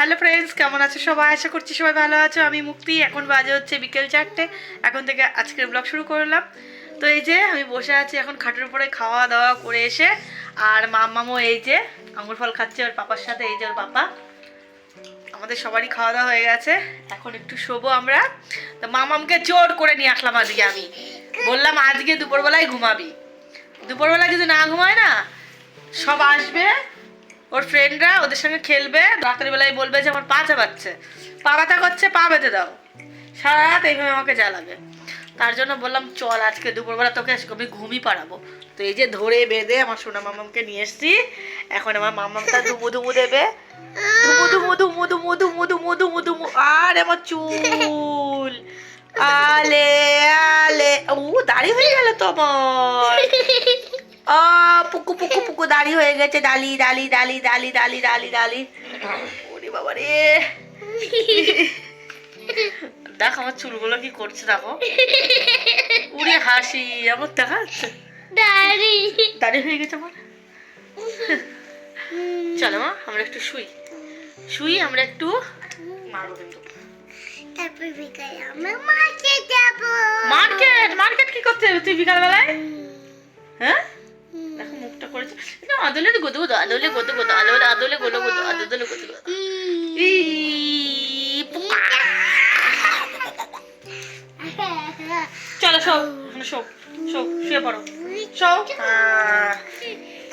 Hello friends কেমন আছো সবাই? আশা করছি সবাই ভালো আছো। আমি মুক্তি। এখন বাজে হচ্ছে বিকেল চারটে। এখন থেকে আজকের ব্লগ শুরু করলাম। তো এই যে আমি বসে আছি এখন খাটের উপরে খাওয়া দাওয়া করে এসে। আর মামামও এই যে আঙুর ফল খাচ্ছে ওর পাপার সাথে, এই যে ওর পাপা। আমাদের সবারই খাওয়া দাওয়া হয়ে গেছে। এখন একটু শোবো আমরা। তো মামামকে জোর করে নিয়ে আসলাম আজকে আমি। বললাম আজকে দুপুরবেলায় ঘুমাবি। দুপুরবেলা যদি না ঘুমায় না, সব আসবে। ওর ফ্রেন্ডরা ওদের সঙ্গে খেলবে রাতের বেলায় বলবে যে আমার পা চাবাচ্ছে পা ব্যথা করছে, পা বেঁধে দাও। সারা রাত এইভাবে আমাকে জ্বালাবে। তার জন্য বললাম, চল, আজকে দুপুরবেলা তোকে আমি ঘুমই পাড়াবো। তো এই যে ধরে বেঁধে আমার সোনা মামামকে নিয়ে এসছি। এখন আমার মামামটা দুমু দুমু দেবে। দুমু দুমু দুমু দুমু দুমু দুমু দুমু আর আমার চুল। আলে আলে। ও, দাড়ি হয়ে গেল তোমার পুকু পুকু পুকু দাড়ি হয়ে গেছে ডালি ডালি ডালি ডালি ডালি ডালি ডালি। ওরে বাবা রে। দেখ আমার চুলগুলো কি করছে দেখো। উড়ে হাসি আমার দেখা যাচ্ছে দাড়ি। দাড়ি হয়ে গেছে আমার। চলো মা আমরা একটু শুই। শুই আমরা একটু মারবো কিন্তু। তারপর বিকালে আমরা মাঠে যাব। মার্কেট মার্কেট কি করতে তুই বিকাল বেলায় হ্যাঁ? মুখটা করেছে। আদলে গোদো গোদো আদলে গোদো গোদো আদলে আদলে গোলো গোদো আদলে গোদো গোদো চলো এখানে শো শো শুয়ে পড়ো।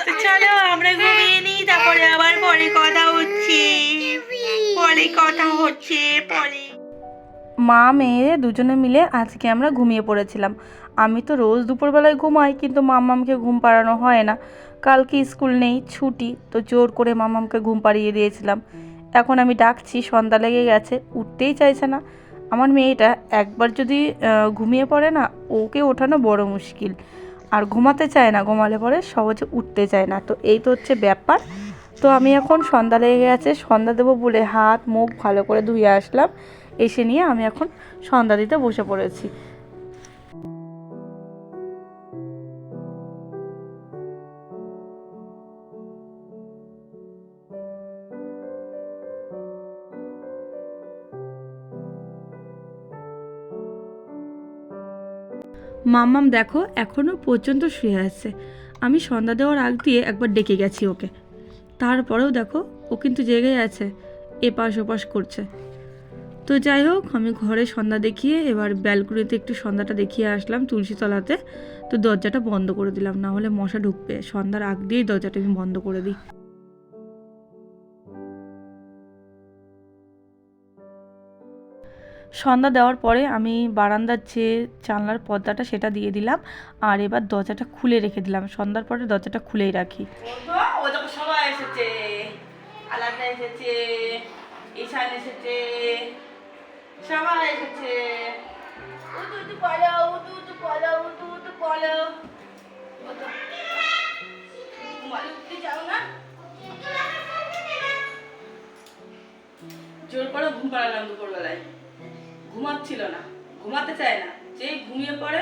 তো চলো আমরা ঘুমিয়ে নিই তারপরে আবার পরে কথা হচ্ছে। পরে কথা হচ্ছে পরে মা, মেয়ে দুজনে মিলে আজকে আমরা ঘুমিয়ে পড়েছিলাম। আমি তো রোজ দুপুরবেলায় ঘুমাই, কিন্তু মামামকে ঘুম পাড়ানো হয় না। কালকে স্কুল নেই, ছুটি, তো জোর করে মামামকে ঘুম পাড়িয়ে দিয়েছিলাম। এখন আমি ডাকছি, সন্ধ্যা লেগে গেছে, উঠতেই চাইছে না। আমার মেয়েটা একবার যদি ঘুমিয়ে পড়ে না, ওকে ওঠানো বড় মুশকিল। আর ঘুমাতে চায় না, ঘুমালে পরে সহজে উঠতে চায় না। তো এই তো হচ্ছে ব্যাপার। তো আমি এখন সন্ধ্যা লেগে গেছে, সন্ধ্যা দেবো বলে হাত, মুখ ভালো করে ধুয়ে আসলাম। এসে নিয়ে আমি এখন সন্ধ্যা দিতে বসে পড়েছি। মাম্মাম, দেখো এখনও পর্যন্ত শুয়ে আছে। আমি সন্ধ্যা দেওয়ার আগ দিয়ে একবার ডেকে গেছি ওকে। তারপরেও দেখো, ও কিন্তু জেগে আছে, এপাশ ওপাশ করছে। তো যাই হোক, আমি ঘরে সন্ধ্যা দেখিয়ে এবার ব্যালকনিতে একটু সন্ধ্যাটা দেখিয়ে আসলাম তুলসী তলাতে তো দরজাটা বন্ধ করে দিলাম, না হলে মশা ঢুকবে। সন্ধ্যার আগ দিয়েই দরজাটা আমি বন্ধ করে দিই। সন্ধ্যা দেওয়ার পরে আমি বারান্দার যে জানলার পর্দাটা সেটা দিয়ে দিলাম, আর এবার দরজাটা খুলে রেখে দিলাম। সন্ধ্যার পরে দরজাটা খুলেই রাখি। সবাই এসেছে, আলাদা এসেছে, ঈশান এসেছে সবাই এসেছে। উতু উতু বলো উতু উতু বলো উতু উতু। ঘুমালে উঠতে চাও না। জোর করে ঘুম পাড়ালাম দুপুরবেলায়। ঘুমাচ্ছিল না। ঘুমাতে চায় না। যেই ঘুমিয়ে পড়ে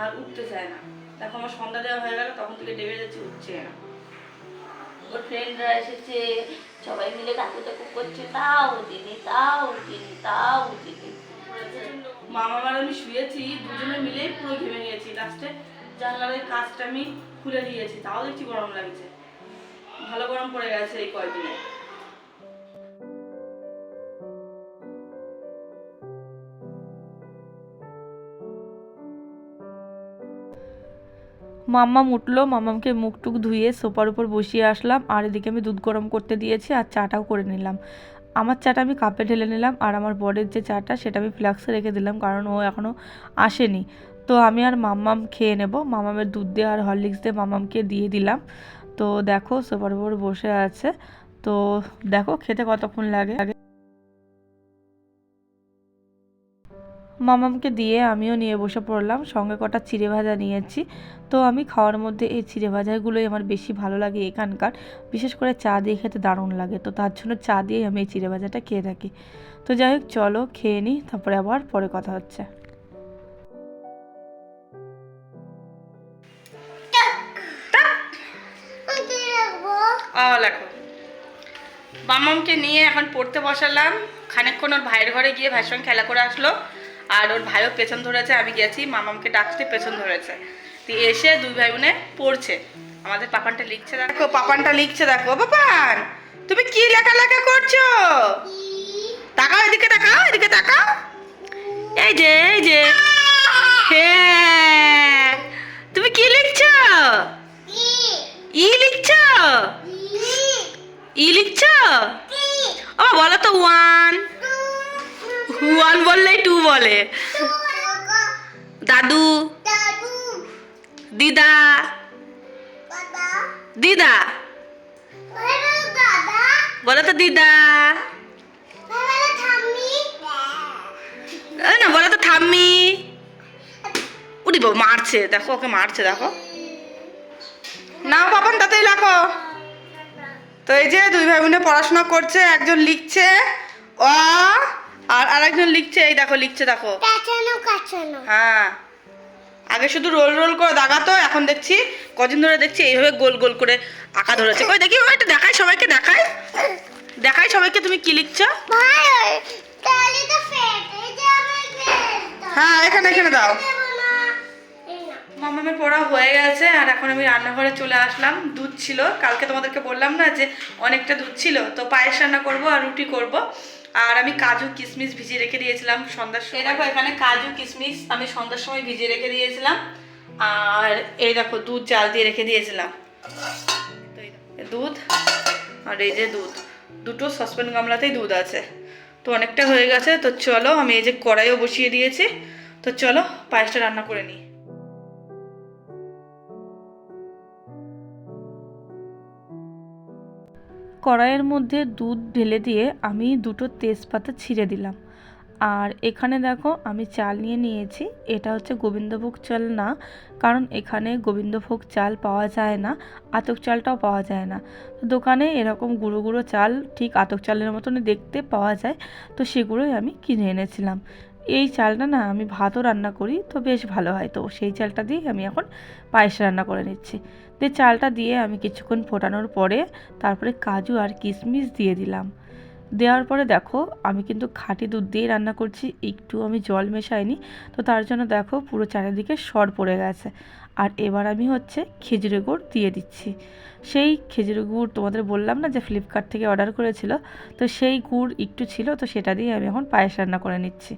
আর উঠতে চায় না। দেখো আমার সন্ধ্যা দেওয়া হয়ে গেল তখন থেকে ডেবে যাচ্ছে উঠছে না। ওর ফ্রেন্ডরা এসেছে। সবাই মিলে কাকু তাকু করছে। তাও দিনি তাও দিনি তাও দিনি মামা আর আমি শুয়েছি, দুজনে মিলেই পুরো ঘেমে গেছি। লাস্টে জানলারের কাজটা আমি খুলে দিয়েছি, তাও দেখছি গরম লাগছে। ভালো গরম পড়ে গেছে এই কয়দিনে মাম্মাম উঠল, মাম্মামকে মুখ টুক ধুয়ে সোফার উপর বসিয়ে আসলাম, আর এদিকে আমি দুধ গরম করতে দিয়েছি আর চাটাও করে নিলাম। আমার চাটা আমি কাপে ঢেলে নিলাম আর আমার বরের যে চাটা সেটা আমি ফ্লাক্সে রেখে দিলাম, কারণ ও এখনও আসেনি। তো আমি আর মাম্মাম খেয়ে নেব। মামামের দুধ দিয়ে আর হরলিক্স দিয়ে মামামকে দিয়ে দিলাম। তো দেখো সোফার উপর বসে আছে। তো দেখো খেতে কতক্ষণ লাগে? মামামকে দিয়ে আমিও নিয়ে বসে পড়লাম, সঙ্গে কটা চিড়ে ভাজা নিয়েছি। তো আমি খাওয়ার মধ্যে এই চিড়ে ভাজাগুলোই আমার বেশি ভালো লাগে এখানকার। বিশেষ করে চা দিয়ে খেতে দারুণ লাগে, তো তার জন্য চা দিয়েই আমি এই চিড়ে ভাজাটা খেয়ে থাকি। তো যাই হোক, চলো খেয়ে নিই তারপরে আবার পরে কথা হচ্ছে। মামামকে নিয়ে এখন পড়তে বসালাম। খানিকক্ষণ ওর ভাইয়ের ঘরে গিয়ে ভাইয়ের সঙ্গে খেলা করে আসলো। আর ওর ভাইও পেছন ধরেছে আমি গেছি মামামকে ডাকতে পেছন ধরেছে। দিয়ে এসে দুই ভাই বোনে পড়ছে। আমাদের পাপানটা লিখছে দেখো পাপানটা লিখছে দেখো পাপান তুমি কি লেখা লেখা করছ? তাকাও এদিকে তাকাও এদিকে তাকাও। এই যে এই যে। হ্যাঁ। তুমি কি লিখছো? ই লিখছো? ই। লিখছো? ও বলো তো ওয়ান। ওয়ান বললেই টু বলে? দাদু? দিদা? দিদা? বলো তো, দিদা। না, বলো তো, ঠাম্মি। উড়ি বাবা, মারছে। দেখো, ওকে মারছে, দেখো। নাও বাবান তাতেই লাখো তো এই যে দুই ভাই বোনে পড়াশোনা করছে, একজন লিখছে, অ আর আরেকজন লিখছে এই দেখো লিখছে দেখো। কাছানো কাছানো হ্যাঁ। আগে শুধু রোল রোল করে দাগাতো এখন দেখছি কদিন ধরে দেখছি এইভাবে গোল গোল করে আঁকা ধরেছে। কই দেখি ও একটু দেখাই সবাইকে দেখাই। দেখাই সবাইকে তুমি কি লিখছো? হ্যাঁ এখানে এখানে দাও। মামামের পড়া হয়ে গেছে আর এখন আমি রান্নাঘরে চলে আসলাম। দুধ ছিল কালকে তোমাদেরকে বললাম না যে অনেকটা দুধ ছিল তো পায়েস রান্না করব আর রুটি করব। আর আমি কাজু কিশমিশ ভিজিয়ে রেখে দিয়েছিলাম সন্ধ্যার সময়। দেখো, এখানে কাজু কিশমিশ আমি সন্ধ্যার সময় ভিজিয়ে রেখে দিয়েছিলাম। আর এই দেখো, দুধ জাল দিয়ে রেখে দিয়েছিলাম। দুধ আর এই যে দুধ। দুটো সসপ্যান গামলাতেই দুধ আছে। তো অনেকটা হয়ে গেছে, তো চলো আমি এই যে কড়াইও বসিয়ে দিয়েছি। তো চলো পায়েসটা রান্না করে নিই। কড়াইয়ের মধ্যে দুধ ঢেলে দিয়ে আমি দুটো তেজপাতা ছিঁড়ে দিলাম। আর এখানে দেখো আমি চাল নিয়ে নিয়েছি। এটা হচ্ছে গোবিন্দভোগ চাল না, কারণ এখানে গোবিন্দভোগ চাল পাওয়া যায় না, আতক চালটাও পাওয়া যায় না। দোকানে এরকম গুঁড়ো গুঁড়ো চাল ঠিক আতক চালের মতনই দেখতে পাওয়া যায়। তো সেগুলোই আমি কিনে এনেছিলাম। এই চালটা না আমি ভাতও রান্না করি, তো বেশ ভালো হয়। তো সেই চালটা দিয়ে আমি এখন পায়েস রান্না করে নিচ্ছি। দিয়ে চালটা দিয়ে আমি কিছুক্ষণ ফোটানোর পরে তারপরে কাজু আর কিশমিশ দিয়ে দিলাম। দেওয়ার পরে দেখো, আমি কিন্তু খাঁটি দুধ দিয়ে রান্না করছি, একটু আমি জল মেশাইনি, তো তার জন্য দেখো পুরো চারিদিকে সর পড়ে গেছে। আর এবার আমি হচ্ছে খেজুরের গুড় দিয়ে দিচ্ছি। সেই খেজুরের গুড় তোমাদের বললাম না যে ফ্লিপকার্ট থেকে অর্ডার করেছিল, তো সেই গুড় একটু ছিল, তো সেটা দিয়ে আমি এখন পায়েস রান্না করে নিচ্ছি।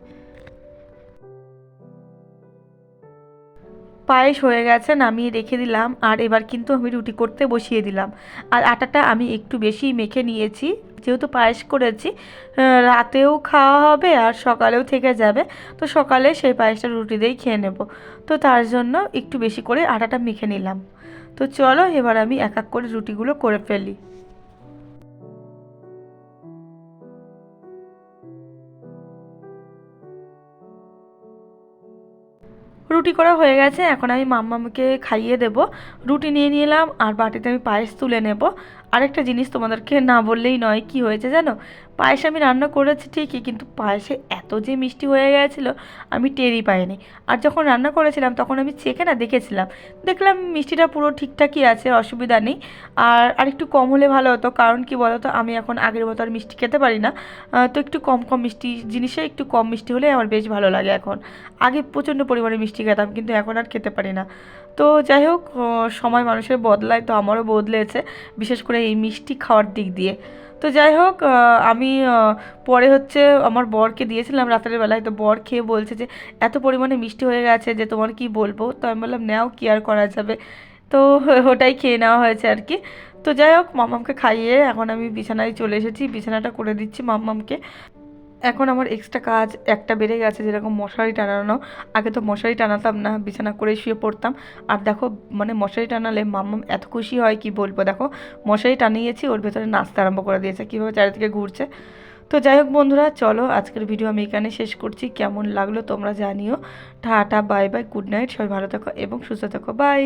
পায়েস হয়ে গেছে, নামিয়ে রেখে দিলাম। আর এবার কিন্তু আমি রুটি করতে বসিয়ে দিলাম। আর আটাটা আমি একটু বেশি মেখে নিয়েছি। যেহেতু পায়েস করেছি রাতেও খাওয়া হবে আর সকালেও থেকে যাবে। তো সকালে সেই পায়েসটা রুটি দিয়েই খেয়ে নেব। তো তার জন্য একটু বেশি করে আটাটা মেখে নিলাম। তো চলো এবার আমি এক এক করে রুটিগুলো করে ফেলি। রুটি করা হয়ে গেছে, এখন আমি মাম্মামকে খাইয়ে দেব। রুটি নিয়ে নিলাম, আর বাটিতে আমি পায়েস তুলে নেব। আরেকটা জিনিস তোমাদেরকে না বললেই নয়, কি হয়েছে জানো? পায়েস আমি রান্না করেছি ঠিকই, কিন্তু পায়েসে এত যে মিষ্টি হয়ে গেছিল, আমি টেরই পাইনি। আর যখন রান্না করেছিলাম, তখন আমি চেখে না দেখেছিলাম। দেখলাম মিষ্টিটা পুরো ঠিকঠাকই আছে, অসুবিধা নেই। আর আর একটু কম হলে ভালো হতো, কারণ কি বলতো, আমি এখন আগের মতো আর মিষ্টি খেতে পারি না। তো একটু কম কম মিষ্টি জিনিসে একটু কম মিষ্টি হলে আমার বেশ ভালো লাগে এখন। আগে প্রচণ্ড পরিমাণে মিষ্টি খেতাম, কিন্তু এখন আর খেতে পারি না। তো যাই হোক সময় মানুষের বদলায়, তো আমারও বদলেছে, বিশেষ করে এই মিষ্টি খাওয়ার দিক দিয়ে। তো যাই হোক আমি পরে হচ্ছে আমার বরকে দিয়েছিলাম রাতের বেলায়, তো বর খেয়ে বলছে যে, এত পরিমাণে মিষ্টি হয়ে গেছে যে, তোমার কি বলব? তো আমি বললাম, নাও, কি আর করা যাবে? তো ওটাই খেয়ে নেওয়া হয়েছে আর কি। তো যাই হোক, মাম্মামকে খাইয়ে এখন আমি বিছানায় চলে এসেছি, বিছানাটা করে দিচ্ছি মাম্মামকে। এখন আমার এক্সট্রা কাজ একটা বেড়ে গেছে, যেরকম মশারি টানানো। আগে তো মশারি টানাতাম না, বিছানা করে শুয়ে পড়তাম। আর দেখো মানে মশারি টানালে মাম্মাম এত খুশি হয়, কি বলব? দেখো, মশারি টানিয়েছি, ওর ভেতরে নাচতে আরম্ভ করে দিয়েছে, কীভাবে চারিদিকে ঘুরছে। তো যাই হোক বন্ধুরা, চলো আজকের ভিডিও আমি এখানে শেষ করছি। কেমন লাগল তোমরা জানিও। Tata bye bye good night সবাই ভালো থাকো এবং সুস্থ থাকো বাই